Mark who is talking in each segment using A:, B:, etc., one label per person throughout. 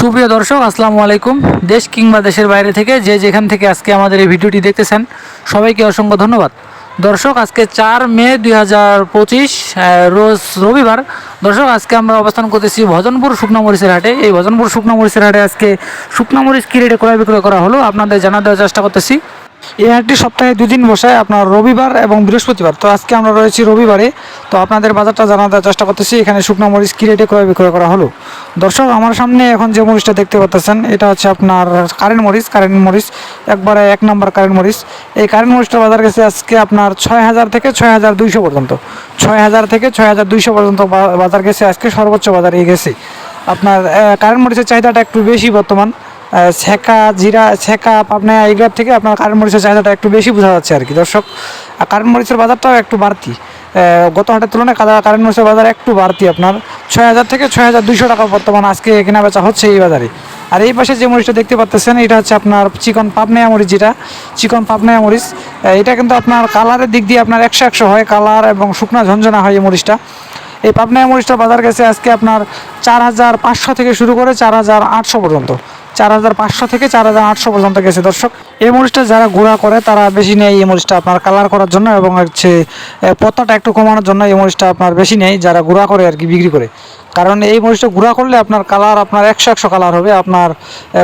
A: সুপ্রিয় দর্শক, আসসালামু আলাইকুম। দেশ কিংবা দেশের বাইরে থেকে যে যেখান থেকে আজকে আমাদের এই ভিডিওটি দেখতেছেন, সবাইকে অসংখ্য ধন্যবাদ। দর্শক, আজকে চার মে দুই হাজার পঁচিশ রোজ রবিবার। দর্শক, আজকে আমরা অবস্থান করতেছি ভজনপুর শুকনা মরিচের হাটে। এই ভজনপুর শুকনা মরিচের হাটে আজকে শুকনা মরিচ কী রেটে ক্রয় বিক্রয় করা হলো আপনাদের জানা দেওয়ার চেষ্টা করতেছি। এই হাটটি সপ্তাহে দুদিন বসে আপনার রবিবার এবং বৃহস্পতিবার। তো আজকে আমরা রয়েছি রবিবারে। তো আপনাদের বাজারটা জানা দেওয়ার চেষ্টা করতেছি, এখানে শুকনো মরিচ কী রেটে ক্রয় বিক্রয় করা হলো? দর্শক, আমার সামনে এখন যে মরিচটা দেখতে পাচ্ছেন এটা হচ্ছে আপনার কারেন্ট মরিচ। কারেন্ট মরিচ, একবারে এক নম্বর কারেন্ট মরিচ। এই কারেন্ট মরিচটা বাজার গেছে আজকে আপনার ছয় হাজার থেকে ছয় হাজার দুইশো পর্যন্ত। ছয় হাজার থেকে ছয় হাজার দুইশো পর্যন্ত বাজার গেছে আজকে সর্বোচ্চ বাজার বাজারে গেছে। আপনার কারেন্ট মরিচের চাহিদাটা একটু বেশি বর্তমান। ছেঁকা জিরা ছেঁকা পাবনা, এইগুলোর থেকে আপনার কারেন্ট মরিচের চাহিদাটা একটু বেশি বোঝা যাচ্ছে আর কি। দর্শক কারেন্ট মরিচের বাজারটাও একটু বাড়তি। গত হাটের তুলনায় কাদা- কারেন্ট মরিচের বাজার একটু বাড়তি আপনার। ছয় হাজার থেকে ছয় হাজার দুইশো টাকা বর্তমান আজকে কেনা বেচা হচ্ছে এই বাজারে। আর এই পাশে যে মরিচটা দেখতে পাচ্ছেন এটা হচ্ছে আপনার চিকন পাবনায়া মরিচ যেটা, চিকন পাবনায়া মরিচ। এটা কিন্তু আপনার কালারের দিক দিয়ে আপনার একশো একশো হয়, কালার এবং শুকনা ঝঞ্ঝনা হয় এই মরিচটা। এই পাবনায়া মরিচটা বাজার গেছে আজকে আপনার চার হাজার পাঁচশো থেকে শুরু করে চার হাজার আটশো পর্যন্ত। চার হাজার পাঁচশো থেকে চার হাজার আটশো পর্যন্ত গেছে। দর্শক, এই মরিচটা যারা গুঁড়া করে, তারা বেশি নেয় এই মরিচটা আপনার কালার করার জন্য এবং হচ্ছে পত্তাটা একটু কমানোর জন্য এই মরিচটা আপনার বেশি নেয় যারা গুঁড়া করে আর কি, বিক্রি করে। কারণ এই মরিচটা গুঁড়া করলে আপনার কালার আপনার একশো একশো কালার হবে, আপনার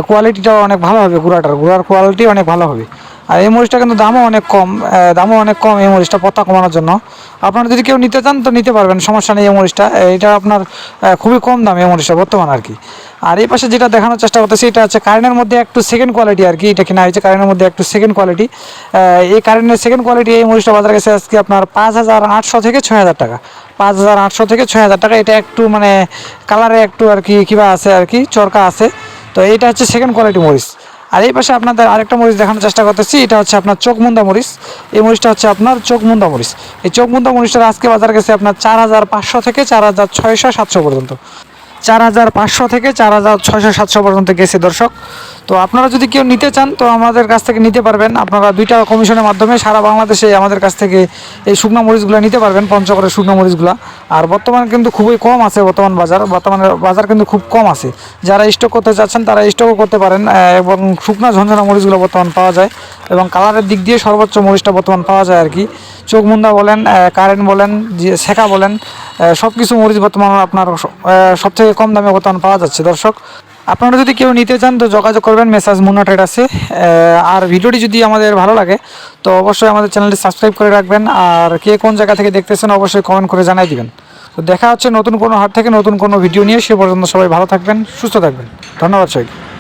A: কোয়ালিটিটাও অনেক ভালো হবে গুঁড়াটার, গুঁড়ার কোয়ালিটি অনেক ভালো হবে। আর এই মরিচটা কিন্তু দামও অনেক কম দামও অনেক কম এই মরিচটা পত্তা কমানোর জন্য। আপনারা যদি কেউ নিতে চান তো নিতে পারবেন, সমস্যা নেই এই মরিচটা এটা আপনার খুবই কম দাম এই মরিচটা বর্তমান আর কি। আর এই পাশে যেটা দেখানোর চেষ্টা করতেছি, এটা হচ্ছে কারেন্টের মধ্যে একটু সেকেন্ড কোয়ালিটি আর কি, এটা কিনা হয়েছে কারেন্টের মধ্যে একটু সেকেন্ড কোয়ালিটি এই কারেন্টের সেকেন্ড কোয়ালিটি এই মরিচটা বাজার গেছে আজকে আপনার পাঁচ হাজার আটশো থেকে ছয় হাজার টাকা। পাঁচ হাজার আটশো থেকে ছয় হাজার টাকা, এটা একটু মানে কালারে একটু আর কি কিবা আছে আর কি, চরকা আছে। তো এইটা হচ্ছে সেকেন্ড কোয়ালিটি মরিচ। আর এই পাশে আপনাদের আরেকটা মরিচ দেখানোর চেষ্টা করতেছি, এটা হচ্ছে আপনার চোখ মুন্দা মরিচ। এই মরিচটা হচ্ছে আপনার চোখ মুন্দা মরিচ। এই চোখ মুন্দা মরিচটার আজকে বাজার গেছে আপনার চার হাজার পাঁচশো থেকে চার হাজার ছয়শো সাতশো পর্যন্ত। চার হাজার পাঁচশো থেকে চার হাজার ছয়শো সাতশো পর্যন্ত গেছে দর্শক। তো আপনারা যদি কেউ নিতে চান, তো আমাদের কাছ থেকে নিতে পারবেন। আপনারা দুইটা কমিশনের মাধ্যমে সারা বাংলাদেশে আমাদের কাছ থেকে এই শুকনো মরিচগুলো নিতে পারবেন, পঞ্চগড়ের শুকনো মরিচগুলো। আর বর্তমানে কিন্তু খুবই কম আছে বর্তমান বাজার। বর্তমানে বাজার কিন্তু খুব কম আছে। যারা স্টক করতে চাচ্ছেন, তারা স্টকও করতে পারেন এবং শুকনো ঝঞ্ঝনা মরিচগুলো বর্তমান পাওয়া যায়। এবং কালারের দিক দিয়ে সর্বোচ্চ মরিচটা বর্তমান পাওয়া যায় আর কি। চোখ মুন্দা বলেন কারেন্ট বলেন, যে শেখা বলেন সব কিছু মরিচ বর্তমান আপনার সব থেকে কম দামে বর্তমান পাওয়া যাচ্ছে। দর্শক, আপনারা যদি কেউ নিতে চান তো যোগাযোগ করবেন, মেসাজ মুন্না ট্রেডার্সে। আর ভিডিওটি যদি আমাদের ভালো লাগে, তো অবশ্যই আমাদের চ্যানেলটি সাবস্ক্রাইব করে রাখবেন। আর কে কোন জায়গা থেকে দেখতেছেন অবশ্যই কমেন্ট করে জানাই দিবেন। তো দেখা হচ্ছে নতুন কোনো হাট থেকে নতুন কোনো ভিডিও নিয়ে, সে পর্যন্ত সবাই ভালো থাকবেন, সুস্থ থাকবেন। ধন্যবাদ সবাইকে।